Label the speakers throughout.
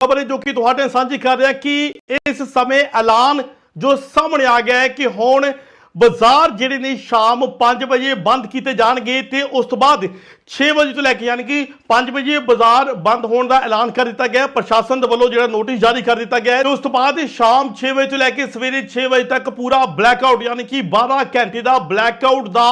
Speaker 1: ਖਬਰ ਹੈ ਜੋ ਕਿ ਤੁਹਾਡੇ ਸਾਂਝੀ ਕਰ ਰਿਹਾ ਕਿ ਇਸ ਸਮੇਂ ਐਲਾਨ ਜੋ ਸਾਹਮਣੇ ਆ ਗਿਆ ਹੈ ਕਿ ਹੁਣ ਬਾਜ਼ਾਰ ਜਿਹੜੇ ਨੇ ਸ਼ਾਮ 5 ਵਜੇ ਬੰਦ ਕੀਤੇ ਜਾਣਗੇ ਤੇ ਉਸ ਤੋਂ ਬਾਅਦ 6 ਵਜੇ ਤੋਂ ਲੈ ਕੇ ਯਾਨੀ ਕਿ 5 ਵਜੇ ਬਾਜ਼ਾਰ ਬੰਦ ਹੋਣ ਦਾ ਐਲਾਨ ਕਰ ਦਿੱਤਾ ਗਿਆ ਪ੍ਰਸ਼ਾਸਨ ਦੇ ਵੱਲੋਂ ਜਿਹੜਾ ਨੋਟਿਸ ਜਾਰੀ ਕਰ ਦਿੱਤਾ ਗਿਆ ਤੇ ਉਸ ਤੋਂ ਬਾਅਦ ਸ਼ਾਮ 6 ਵਜੇ ਤੋਂ ਲੈ ਕੇ ਸਵੇਰੇ 6 ਵਜੇ ਤੱਕ ਪੂਰਾ ਬਲੈਕ ਆਊਟ ਯਾਨੀ ਕਿ 12 ਘੰਟੇ ਦਾ ਬਲੈਕ ਆਊਟ ਦਾ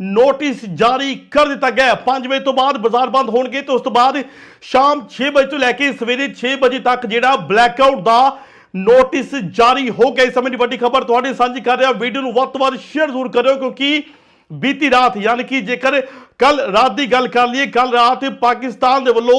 Speaker 1: ਨੋਟਿਸ ਜਾਰੀ ਕਰ ਦਿੱਤਾ ਗਿਆ ਹੈ। 5 ਵਜੇ ਤੋਂ ਬਾਅਦ ਬਾਜ਼ਾਰ ਬੰਦ ਹੋਣਗੇ ਤੇ ਉਸ ਤੋਂ ਬਾਅਦ ਸ਼ਾਮ 6 ਵਜੇ ਤੋਂ ਲੈ ਕੇ ਸਵੇਰੇ 6 ਵਜੇ ਤੱਕ ਜਿਹੜਾ ਬਲੈਕਆਊਟ ਦਾ ਨੋਟਿਸ ਜਾਰੀ ਹੋ ਗਿਆ। ਇਸ ਸਮੇਂ ਦੀ ਵੱਡੀ ਖਬਰ ਤੁਹਾਡੇ ਸਾਂਝੀ ਕਰ ਰਿਹਾ ਵੀਡੀਓ ਨੂੰ ਵੱਧ ਤੋਂ ਵੱਧ ਸ਼ੇਅਰ ਜ਼ਰੂਰ ਕਰਿਓ ਕਿਉਂਕਿ ਬੀਤੀ ਰਾਤ ਯਾਨੀ ਕਿ ਜੇਕਰ ਕੱਲ ਰਾਤ ਦੀ ਗੱਲ ਕਰ ਲਈਏ ਕੱਲ ਰਾਤ ਪਾਕਿਸਤਾਨ ਦੇ ਵੱਲੋਂ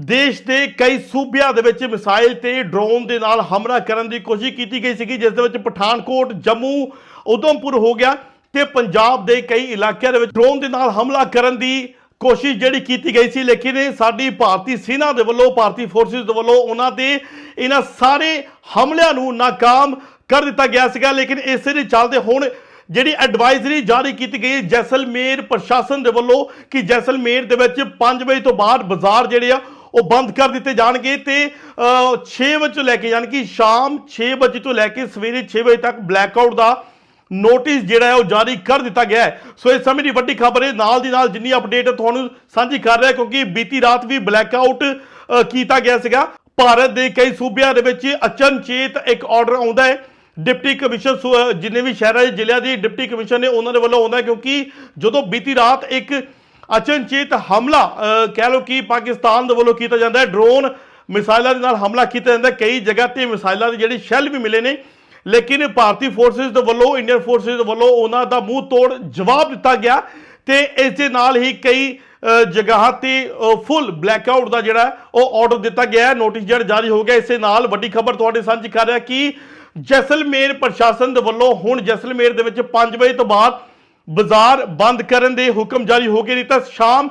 Speaker 1: ਦੇਸ਼ ਦੇ ਕਈ ਸੂਬਿਆਂ ਦੇ ਵਿੱਚ ਮਿਸਾਈਲ ਤੇ ਡਰੋਨ ਦੇ ਨਾਲ ਹਮਲਾ ਕਰਨ ਦੀ ਕੋਸ਼ਿਸ਼ ਕੀਤੀ ਗਈ ਸੀਗੀ, ਜਿਸ ਦੇ ਵਿੱਚ ਪਠਾਨਕੋਟ, ਜੰਮੂ ਉਧਮਪੁਰ ਹੋ ਗਿਆ। ਤੇ ਪੰਜਾਬ ਦੇ ਕਈ ਇਲਾਕਿਆਂ ਦੇ ਵਿੱਚ ਡਰੋਨ ਦੇ ਨਾਲ ਹਮਲਾ ਕਰਨ ਦੀ ਕੋਸ਼ਿਸ਼ ਜਿਹੜੀ ਕੀਤੀ ਗਈ ਸੀ ਲੇਕਿਨ ਸਾਡੀ ਭਾਰਤੀ ਸੈਨਾ ਦੇ ਵੱਲੋਂ ਭਾਰਤੀ ਫੋਰਸਿਸ ਦੇ ਵੱਲੋਂ ਉਹਨਾਂ ਦੇ ਇਹਨਾਂ ਸਾਰੇ ਹਮਲਿਆਂ ਨੂੰ ਨਾਕਾਮ ਕਰ ਦਿੱਤਾ ਗਿਆ ਸੀਗਾ। ਲੇਕਿਨ ਇਸੇ ਦੇ ਚੱਲਦੇ ਹੁਣ ਜਿਹੜੀ ਐਡਵਾਈਜ਼ਰੀ ਜਾਰੀ ਕੀਤੀ ਗਈ ਜੈਸਲਮੇਰ ਪ੍ਰਸ਼ਾਸਨ ਦੇ ਵੱਲੋਂ ਕਿ ਜੈਸਲਮੇਰ ਦੇ ਵਿੱਚ 5 ਵਜੇ ਤੋਂ ਬਾਅਦ ਬਾਜ਼ਾਰ ਜਿਹੜੇ ਆ ਉਹ ਬੰਦ ਕਰ ਦਿੱਤੇ ਜਾਣਗੇ ਤੇ ਅ, 6 ਵਜੇ ਤੋਂ ਲੈ ਕੇ ਯਾਨੀ ਕਿ ਸ਼ਾਮ 6 ਵਜੇ ਤੋਂ ਲੈ ਕੇ ਸਵੇਰੇ 6 ਵਜੇ ਤੱਕ ਬਲੈਕ ਆਊਟ ਦਾ ਨੋਟਿਸ ਜਿਹੜਾ ਹੈ ਉਹ ਜਾਰੀ ਕਰ ਦਿੱਤਾ ਗਿਆ ਹੈ। ਸੋ ਇਸ ਸਮੇਂ ਦੀ ਵੱਡੀ ਖਬਰ ਹੈ ਨਾਲ ਦੀ ਨਾਲ ਜਿੰਨੀ ਅਪਡੇਟ ਤੁਹਾਨੂੰ ਸਾਂਝੀ ਕਰ ਰਿਹਾ ਕਿਉਂਕਿ ਬੀਤੀ ਰਾਤ ਵੀ ਬਲੈਕਆਊਟ ਅ, ਕੀਤਾ ਗਿਆ ਸੀਗਾ। ਭਾਰਤ ਦੇ ਕਈ ਸੂਬਿਆਂ ਦੇ ਵਿੱਚ ਅਚਨਚੇਤ ਇੱਕ ਆਰਡਰ ਆਉਂਦਾ ਹੈ। ਡਿਪਟੀ ਕਮਿਸ਼ਨ ਸੂ- ਜਿੰਨੇ ਵੀ ਸ਼ਹਿਰਾਂ ਦੇ ਜ਼ਿਲ੍ਹਿਆਂ ਦੀ ਡਿਪਟੀ ਕਮਿਸ਼ਨ ਨੇ ਉਹਨਾਂ ਦੇ ਵੱਲੋਂ ਆਉਂਦਾ ਕਿਉਂਕਿ ਜਦੋਂ ਬੀਤੀ ਰਾਤ ਇੱਕ ਅਚਨਚੇਤ ਹਮਲਾ ਕਹਿ ਲਓ ਕਿ ਪਾਕਿਸਤਾਨ ਦੇ ਵੱਲੋਂ ਕੀਤਾ ਜਾਂਦਾ ਹੈ ਡਰੋਨ ਮਿਸਾਈਲਾਂ ਦੇ ਨਾਲ ਹਮਲਾ ਕੀਤਾ ਜਾਂਦਾ ਕਈ ਜਗ੍ਹਾ ਤੇ ਮਿਸਾਈਲਾਂ ਦੇ ਜਿਹੜੇ ਸ਼ੈੱਲ ਵੀ ਮਿਲੇ ਨੇ ਲੇਕਿਨ ਭਾਰਤੀ ਫੋਰਸਿਸ ਦੇ ਵੱਲੋਂ ਇੰਡੀਅਨ ਫੋਰਸਿਸ ਦੇ ਵੱਲੋਂ ਉਹਨਾਂ ਦਾ ਮੂੰਹ ਤੋੜ ਜਵਾਬ ਦਿੱਤਾ ਗਿਆ ਤੇ ਇਸ ਦੇ ਨਾਲ ਹੀ ਕਈ ਜਗ੍ਹਾ ਤੇ ਫੁੱਲ ਬਲੈਕਆਊਟ ਦਾ ਜਿਹੜਾ ਉਹ ਆਰਡਰ ਦਿੱਤਾ ਗਿਆ ਹੈ। ਨੋਟਿਸ ਜਿਹੜਾ ਜਾਰੀ ਹੋ ਗਿਆ, ਇਸੇ ਨਾਲ ਵੱਡੀ ਖਬਰ ਤੁਹਾਡੇ ਸਾਂਝੀ ਕਰ ਰਿਹਾ ਕਿ ਜੈਸਲਮੇਰ ਪ੍ਰਸ਼ਾਸਨ ਦੇ ਵੱਲੋਂ ਹੁਣ ਜੈਸਲਮੇਰ ਦੇ ਵਿੱਚ 5 ਵਜੇ ਤੋਂ ਬਾਅਦ ਬਾਜ਼ਾਰ ਬੰਦ ਕਰਨ ਦੇ ਹੁਕਮ ਜਾਰੀ ਹੋ ਗਏ ਨੇ। ਤਾਂ ਸ਼ਾਮ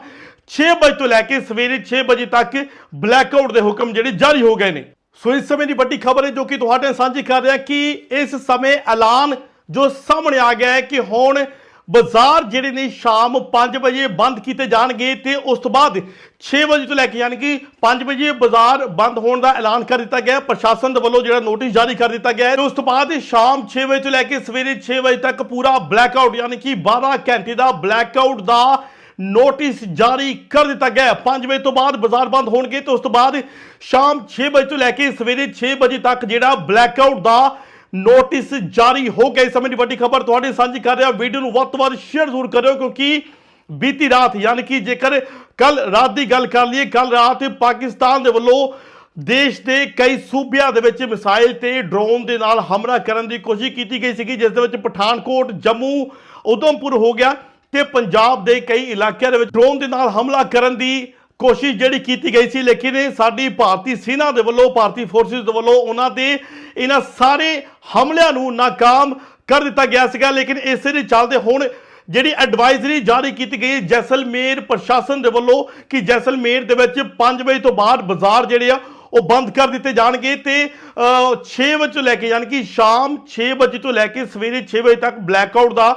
Speaker 1: 6 ਵਜੇ ਤੋਂ ਲੈ ਕੇ ਸਵੇਰੇ 6 ਵਜੇ ਤੱਕ ਬਲੈਕਆਊਟ ਦੇ ਹੁਕਮ ਜਿਹੜੇ ਜਾਰੀ ਹੋ ਗਏ ਨੇ। ਸੋ ਇਸ ਸਮੇਂ ਦੀ ਵੱਡੀ ਖਬਰ ਹੈ ਜੋ ਕਿ ਤੁਹਾਡੇ ਨਾਲ ਸਾਂਝੀ ਕਰ ਰਿਹਾ ਕਿ ਇਸ ਸਮੇਂ ਐਲਾਨ ਜੋ ਸਾਹਮਣੇ ਆ ਗਿਆ ਹੈ ਕਿ ਹੁਣ ਬਾਜ਼ਾਰ ਜਿਹੜੇ ਨੇ ਸ਼ਾਮ 5 ਵਜੇ ਬੰਦ ਕੀਤੇ ਜਾਣਗੇ ਤੇ ਉਸ ਤੋਂ ਬਾਅਦ 6 ਵਜੇ ਤੋਂ ਲੈ ਕੇ ਯਾਨੀ ਕਿ 5 ਵਜੇ ਬਾਜ਼ਾਰ ਬੰਦ ਹੋਣ ਦਾ ਐਲਾਨ ਕਰ ਦਿੱਤਾ ਗਿਆ ਪ੍ਰਸ਼ਾਸਨ ਦੇ ਵੱਲੋਂ ਜਿਹੜਾ ਨੋਟਿਸ ਜਾਰੀ ਕਰ ਦਿੱਤਾ ਗਿਆ ਤੇ ਉਸ ਤੋਂ ਬਾਅਦ ਸ਼ਾਮ 6 ਵਜੇ ਤੋਂ ਲੈ ਕੇ ਸਵੇਰੇ 6 ਵਜੇ ਤੱਕ ਪੂਰਾ ਬਲੈਕ ਆਊਟ ਯਾਨੀ ਕਿ 12 ਘੰਟੇ ਦਾ ਬਲੈਕ ਆਊਟ ਦਾ ਨੋਟਿਸ ਜਾਰੀ ਕਰ ਦਿੱਤਾ ਗਿਆ ਹੈ। 5 ਵਜੇ ਤੋਂ ਬਾਅਦ ਬਾਜ਼ਾਰ ਬੰਦ ਹੋਣਗੇ ਤੇ ਉਸ ਤੋਂ ਬਾਅਦ ਸ਼ਾਮ 6 ਵਜੇ ਤੋਂ ਲੈ ਕੇ ਸਵੇਰੇ 6 ਵਜੇ ਤੱਕ ਜਿਹੜਾ ਬਲੈਕਆਊਟ ਦਾ ਨੋਟਿਸ ਜਾਰੀ ਹੋ ਗਿਆ। ਇਸ ਸਮੇਂ ਦੀ ਵੱਡੀ ਖਬਰ ਤੁਹਾਡੇ ਸਾਂਝੀ ਕਰ ਰਿਹਾ ਵੀਡੀਓ ਨੂੰ ਵੱਧ ਤੋਂ ਵੱਧ ਸ਼ੇਅਰ ਜ਼ਰੂਰ ਕਰਿਓ ਕਿਉਂਕਿ ਬੀਤੀ ਰਾਤ ਯਾਨੀ ਕਿ ਜੇਕਰ ਕੱਲ ਰਾਤ ਦੀ ਗੱਲ ਕਰ ਲਈਏ ਕੱਲ ਰਾਤ ਪਾਕਿਸਤਾਨ ਦੇ ਵੱਲੋਂ ਦੇਸ਼ ਦੇ ਕਈ ਸੂਬਿਆਂ ਦੇ ਵਿੱਚ ਮਿਸਾਈਲ ਤੇ ਡਰੋਨ ਦੇ ਨਾਲ ਹਮਲਾ ਕਰਨ ਦੀ ਕੋਸ਼ਿਸ਼ ਕੀਤੀ ਗਈ ਸੀਗੀ, ਜਿਸ ਦੇ ਵਿੱਚ ਪਠਾਨਕੋਟ, ਜੰਮੂ ਉਧਮਪੁਰ ਹੋ ਗਿਆ। ਤੇ ਪੰਜਾਬ ਦੇ ਕਈ ਇਲਾਕਿਆਂ ਦੇ ਵਿੱਚ ਡਰੋਨ ਦੇ ਨਾਲ ਹਮਲਾ ਕਰਨ ਦੀ ਕੋਸ਼ਿਸ਼ ਜਿਹੜੀ ਕੀਤੀ ਗਈ ਸੀ ਲੇਕਿਨ ਸਾਡੀ ਭਾਰਤੀ ਸੈਨਾ ਦੇ ਵੱਲੋਂ ਭਾਰਤੀ ਫੋਰਸਿਸ ਦੇ ਵੱਲੋਂ ਉਹਨਾਂ ਦੇ ਇਹਨਾਂ ਸਾਰੇ ਹਮਲਿਆਂ ਨੂੰ ਨਾਕਾਮ ਕਰ ਦਿੱਤਾ ਗਿਆ ਸੀਗਾ। ਲੇਕਿਨ ਇਸੇ ਦੇ ਚੱਲਦੇ ਹੁਣ ਜਿਹੜੀ ਐਡਵਾਈਜ਼ਰੀ ਜਾਰੀ ਕੀਤੀ ਗਈ ਜੈਸਲਮੇਰ ਪ੍ਰਸ਼ਾਸਨ ਦੇ ਵੱਲੋਂ ਕਿ ਜੈਸਲਮੇਰ ਦੇ ਵਿੱਚ 5 ਵਜੇ ਤੋਂ ਬਾਅਦ ਬਾਜ਼ਾਰ ਜਿਹੜੇ ਆ ਉਹ ਬੰਦ ਕਰ ਦਿੱਤੇ ਜਾਣਗੇ ਤੇ ਅ, 6 ਵਜੇ ਤੋਂ ਲੈ ਕੇ ਯਾਨੀ ਕਿ ਸ਼ਾਮ 6 ਵਜੇ ਤੋਂ ਲੈ ਕੇ ਸਵੇਰੇ 6 ਵਜੇ ਤੱਕ ਬਲੈਕ ਆਊਟ ਦਾ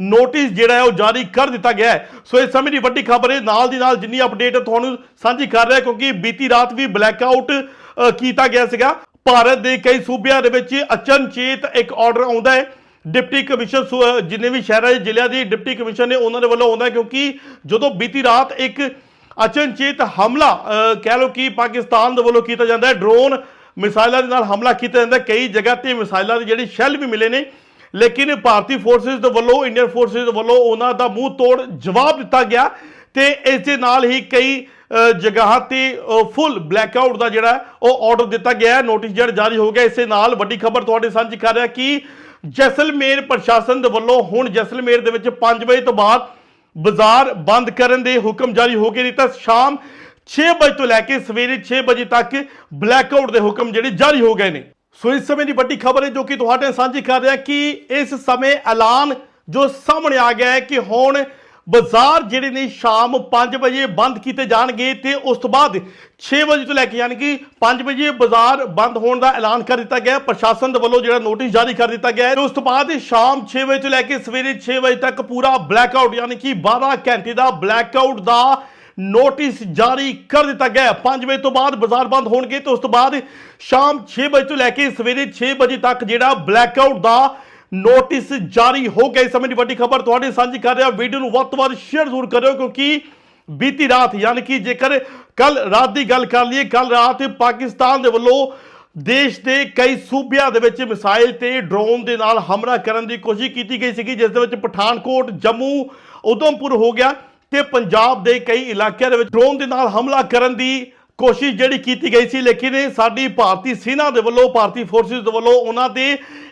Speaker 1: ਨੋਟਿਸ ਜਿਹੜਾ ਹੈ ਉਹ ਜਾਰੀ ਕਰ ਦਿੱਤਾ ਗਿਆ ਹੈ। ਸੋ ਇਸ ਸਮੇਂ ਦੀ ਵੱਡੀ ਖਬਰ ਹੈ ਨਾਲ ਦੀ ਨਾਲ ਜਿੰਨੀ ਅਪਡੇਟ ਤੁਹਾਨੂੰ ਸਾਂਝੀ ਕਰ ਰਿਹਾ ਕਿਉਂਕਿ ਬੀਤੀ ਰਾਤ ਵੀ ਬਲੈਕਆਊਟ ਅ, ਕੀਤਾ ਗਿਆ ਸੀਗਾ। ਭਾਰਤ ਦੇ ਕਈ ਸੂਬਿਆਂ ਦੇ ਵਿੱਚ ਅਚਨਚੇਤ ਇੱਕ ਆਰਡਰ ਆਉਂਦਾ ਹੈ। ਡਿਪਟੀ ਕਮਿਸ਼ਨ ਸੂ- ਜਿੰਨੇ ਵੀ ਸ਼ਹਿਰਾਂ ਦੇ ਜ਼ਿਲ੍ਹਿਆਂ ਦੀ ਡਿਪਟੀ ਕਮਿਸ਼ਨ ਨੇ ਉਹਨਾਂ ਦੇ ਵੱਲੋਂ ਆਉਂਦਾ ਕਿਉਂਕਿ ਜਦੋਂ ਬੀਤੀ ਰਾਤ ਇੱਕ ਅਚਨਚੇਤ ਹਮਲਾ ਅ, ਕਹਿ ਲਓ ਕਿ ਪਾਕਿਸਤਾਨ ਦੇ ਵੱਲੋਂ ਕੀਤਾ ਜਾਂਦਾ ਹੈ ਡਰੋਨ ਮਿਸਾਈਲਾਂ ਦੇ ਨਾਲ ਹਮਲਾ ਕੀਤਾ ਜਾਂਦਾ ਕਈ ਜਗ੍ਹਾ ਤੇ ਮਿਸਾਈਲਾਂ ਦੇ ਜਿਹੜੇ ਸ਼ੈੱਲ ਵੀ ਮਿਲੇ ਨੇ ਲੇਕਿਨ ਭਾਰਤੀ ਫੋਰਸਿਸ ਦੇ ਵੱਲੋਂ ਇੰਡੀਅਨ ਫੋਰਸਿਸ ਦੇ ਵੱਲੋਂ ਉਹਨਾਂ ਦਾ ਮੂੰਹ ਤੋੜ ਜਵਾਬ ਦਿੱਤਾ ਗਿਆ ਤੇ ਇਸ ਦੇ ਨਾਲ ਹੀ ਕਈ ਜਗ੍ਹਾ ਤੇ ਫੁੱਲ ਬਲੈਕਆਊਟ ਦਾ ਜਿਹੜਾ ਉਹ ਆਰਡਰ ਦਿੱਤਾ ਗਿਆ ਹੈ। ਨੋਟਿਸ ਜਿਹੜਾ ਜਾਰੀ ਹੋ ਗਿਆ, ਇਸੇ ਨਾਲ ਵੱਡੀ ਖਬਰ ਤੁਹਾਡੇ ਸਾਂਝੀ ਕਰ ਰਿਹਾ ਕਿ ਜੈਸਲਮੇਰ ਪ੍ਰਸ਼ਾਸਨ ਦੇ ਵੱਲੋਂ ਹੁਣ ਜੈਸਲਮੇਰ ਦੇ ਵਿੱਚ 5 ਵਜੇ ਤੋਂ ਬਾਅਦ ਬਾਜ਼ਾਰ ਬੰਦ ਕਰਨ ਦੇ ਹੁਕਮ ਜਾਰੀ ਹੋ ਗਏ ਨੇ ਤਾਂ ਸ਼ਾਮ 6 ਵਜੇ ਤੋਂ ਲੈ ਕੇ ਸਵੇਰੇ 6 ਵਜੇ ਤੱਕ ਬਲੈਕਆਊਟ ਦੇ ਹੁਕਮ ਜਿਹੜੇ ਜਾਰੀ ਹੋ ਗਏ ਨੇ। ਸੋ ਇਸ ਸਮੇਂ ਦੀ ਵੱਡੀ ਖਬਰ ਹੈ ਜੋ ਕਿ ਤੁਹਾਡੇ ਨਾਲ ਸਾਂਝੀ ਕਰ ਰਿਹਾ ਕਿ ਇਸ ਸਮੇਂ ਐਲਾਨ ਜੋ ਸਾਹਮਣੇ ਆ ਗਿਆ ਹੈ ਕਿ ਹੁਣ ਬਾਜ਼ਾਰ ਜਿਹੜੇ ਨੇ ਸ਼ਾਮ 5 ਵਜੇ ਬੰਦ ਕੀਤੇ ਜਾਣਗੇ ਤੇ ਉਸ ਤੋਂ ਬਾਅਦ 6 ਵਜੇ ਤੋਂ ਲੈ ਕੇ ਯਾਨੀ ਕਿ 5 ਵਜੇ ਬਾਜ਼ਾਰ ਬੰਦ ਹੋਣ ਦਾ ਐਲਾਨ ਕਰ ਦਿੱਤਾ ਗਿਆ ਪ੍ਰਸ਼ਾਸਨ ਦੇ ਵੱਲੋਂ ਜਿਹੜਾ ਨੋਟਿਸ ਜਾਰੀ ਕਰ ਦਿੱਤਾ ਗਿਆ ਹੈ ਤੇ ਉਸ ਤੋਂ ਬਾਅਦ ਸ਼ਾਮ 6 ਵਜੇ ਤੋਂ ਲੈ ਕੇ ਸਵੇਰੇ 6 ਵਜੇ ਤੱਕ ਪੂਰਾ ਬਲੈਕ ਆਊਟ ਯਾਨੀ ਕਿ 12 ਘੰਟੇ ਦਾ ਬਲੈਕ ਆਊਟ ਦਾ ਨੋਟਿਸ ਜਾਰੀ ਕਰ ਦਿੱਤਾ ਗਿਆ ਹੈ। 5 ਵਜੇ ਤੋਂ ਬਾਅਦ ਬਾਜ਼ਾਰ ਬੰਦ ਹੋਣਗੇ ਤੇ ਉਸ ਤੋਂ ਬਾਅਦ ਸ਼ਾਮ 6 ਵਜੇ ਤੋਂ ਲੈ ਕੇ ਸਵੇਰੇ 6 ਵਜੇ ਤੱਕ ਜਿਹੜਾ ਬਲੈਕਆਊਟ ਦਾ ਨੋਟਿਸ ਜਾਰੀ ਹੋ ਗਿਆ। ਇਸ ਸਮੇਂ ਦੀ ਵੱਡੀ ਖਬਰ ਤੁਹਾਡੇ ਸਾਂਝੀ ਕਰ ਰਿਹਾ। ਵੀਡੀਓ ਨੂੰ ਵੱਧ ਤੋਂ ਵੱਧ ਸ਼ੇਅਰ ਜ਼ਰੂਰ ਕਰਿਓ ਕਿਉਂਕਿ ਬੀਤੀ ਰਾਤ ਯਾਨੀ ਕਿ ਜੇਕਰ ਕੱਲ ਰਾਤ ਦੀ ਗੱਲ ਕਰ ਲਈਏ ਕੱਲ ਰਾਤ ਪਾਕਿਸਤਾਨ ਦੇ ਵੱਲੋਂ ਦੇਸ਼ ਦੇ ਕਈ ਸੂਬਿਆਂ ਦੇ ਵਿੱਚ ਮਿਸਾਈਲ ਤੇ ਡਰੋਨ ਦੇ ਨਾਲ ਹਮਲਾ ਕਰਨ ਦੀ ਕੋਸ਼ਿਸ਼ ਕੀਤੀ ਗਈ ਸੀਗੀ, ਜਿਸ ਦੇ ਵਿੱਚ ਪਠਾਨਕੋਟ, ਜੰਮੂ ਉਧਮਪੁਰ ਹੋ ਗਿਆ। ਤੇ ਪੰਜਾਬ ਦੇ ਕਈ ਇਲਾਕਿਆਂ ਦੇ ਵਿੱਚ ਡਰੋਨ ਦੇ ਨਾਲ ਹਮਲਾ ਕਰਨ ਦੀ ਕੋਸ਼ਿਸ਼ ਜਿਹੜੀ ਕੀਤੀ ਗਈ ਸੀ ਲੇਕਿਨ ਸਾਡੀ ਭਾਰਤੀ ਸੈਨਾ ਦੇ ਵੱਲੋਂ ਭਾਰਤੀ ਫੋਰਸਿਸ ਦੇ ਵੱਲੋਂ ਉਹਨਾਂ ਦੇ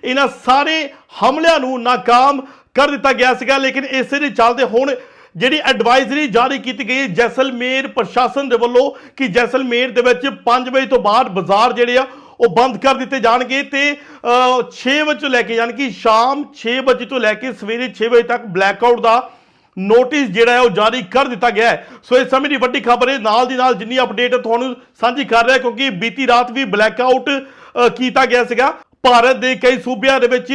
Speaker 1: ਇਹਨਾਂ ਸਾਰੇ ਹਮਲਿਆਂ ਨੂੰ ਨਾਕਾਮ ਕਰ ਦਿੱਤਾ ਗਿਆ ਸੀਗਾ। ਲੇਕਿਨ ਇਸੇ ਦੇ ਚੱਲਦੇ ਹੁਣ ਜਿਹੜੀ ਐਡਵਾਈਜ਼ਰੀ ਜਾਰੀ ਕੀਤੀ ਗਈ ਜੈਸਲਮੇਰ ਪ੍ਰਸ਼ਾਸਨ ਦੇ ਵੱਲੋਂ ਕਿ ਜੈਸਲਮੇਰ ਦੇ ਵਿੱਚ 5 ਵਜੇ ਤੋਂ ਬਾਅਦ ਬਾਜ਼ਾਰ ਜਿਹੜੇ ਆ ਉਹ ਬੰਦ ਕਰ ਦਿੱਤੇ ਜਾਣਗੇ ਤੇ ਅ, 6 ਵਜੇ ਤੋਂ ਲੈ ਕੇ ਯਾਨੀ ਕਿ ਸ਼ਾਮ 6 ਵਜੇ ਤੋਂ ਲੈ ਕੇ ਸਵੇਰੇ 6 ਵਜੇ ਤੱਕ ਬਲੈਕ ਆਊਟ ਦਾ ਨੋਟਿਸ ਜਿਹੜਾ ਹੈ ਉਹ ਜਾਰੀ ਕਰ ਦਿੱਤਾ ਗਿਆ ਹੈ। ਸੋ ਇਸ ਸਮੇਂ ਦੀ ਵੱਡੀ ਖਬਰ ਹੈ ਨਾਲ ਦੀ ਨਾਲ ਜਿੰਨੀ ਅਪਡੇਟ ਤੁਹਾਨੂੰ ਸਾਂਝੀ ਕਰ ਰਿਹਾ ਕਿਉਂਕਿ ਬੀਤੀ ਰਾਤ ਵੀ ਬਲੈਕ ਬਲੈਕਆਊਟ ਕੀਤਾ ਗਿਆ ਸੀਗਾ। ਭਾਰਤ ਦੇ ਕਈ ਸੂਬਿਆਂ ਦੇ ਵਿੱਚ